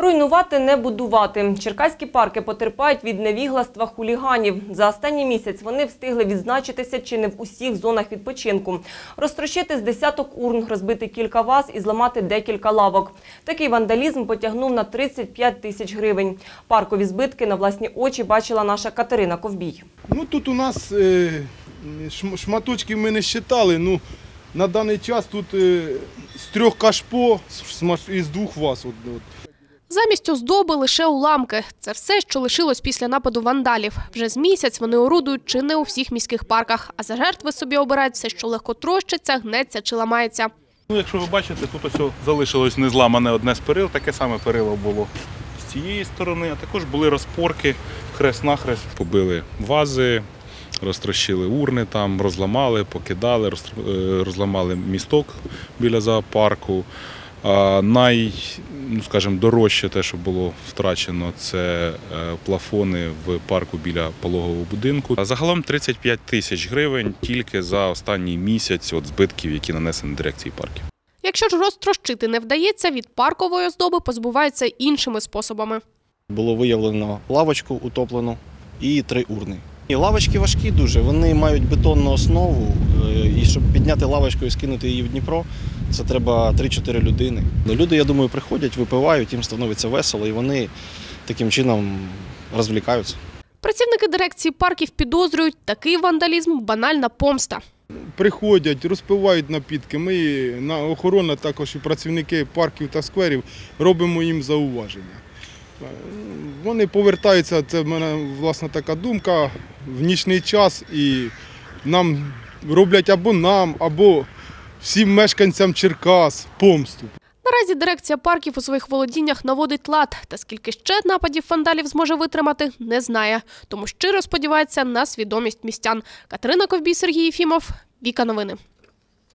Руйнувати не будувати. Черкаські парки потерпають від невігластва хуліганів. За останній місяць вони встигли відзначитися чи не в усіх зонах відпочинку. Розтрощити з десяток урн, розбити кілька ваз і зламати декілька лавок. Такий вандалізм потягнув на 35 тисяч гривень. Паркові збитки на власні очі бачила наша Катерина Ковбій. Ну тут у нас е, шм- ми не считали. Ну, на даний час тут е, з трьох кашпо з двох. От, от. Замість оздоби лише уламки. Це все, що лишилось після нападу вандалів. Вже з місяць вони орудують чи не у всіх міських парках, а за жертви собі обирають все, що легко трощиться, гнеться чи ламається. Ну, якщо ви бачите, тут ось залишилось незламане одне з перил, таке саме перило було з цієї сторони, а також були розпорки хрест-нахрест. Побили вази, розтрощили урни там, розламали, покидали, е, розламали місток біля зоопарку. Най, ну, скажімо, дорожче те, що було втрачено, це е, плафони в парку біля пологового будинку. Загалом 35 тисяч гривень тільки за останній місяць от збитків, які нанесені дирекції парків. Якщо ж розтрощити не вдається, від паркової оздоби позбуваються іншими способами. Було виявлено лавочку утоплену і три урни. І лавочки важкі дуже, вони мають бетонну основу. е, І щоб підняти лавочку і скинути її в Дніпро, це треба 3-4 людини. Ну, Люди, я думаю, приходять, випивають, їм становиться весело, і вони таким чином розвлікаються. Працівники дирекції парків підозрюють, такий вандалізм – банальна помста. Приходять, розпивають напітки. Ми на охорона також і працівники парків та скверів робимо їм зауваження. Е, Вони повертаються, це в мене власна така думка, в нічний час і нам роблять або нам, або всім мешканцям Черкас помсту. Наразі дирекція парків у своїх володіннях наводить лад, та скільки ще нападів фандалів зможе витримати, не знає. Тому щиро сподівається на свідомість містян. Катерина Ковбій, Сергій Єфімов, Віка Новини.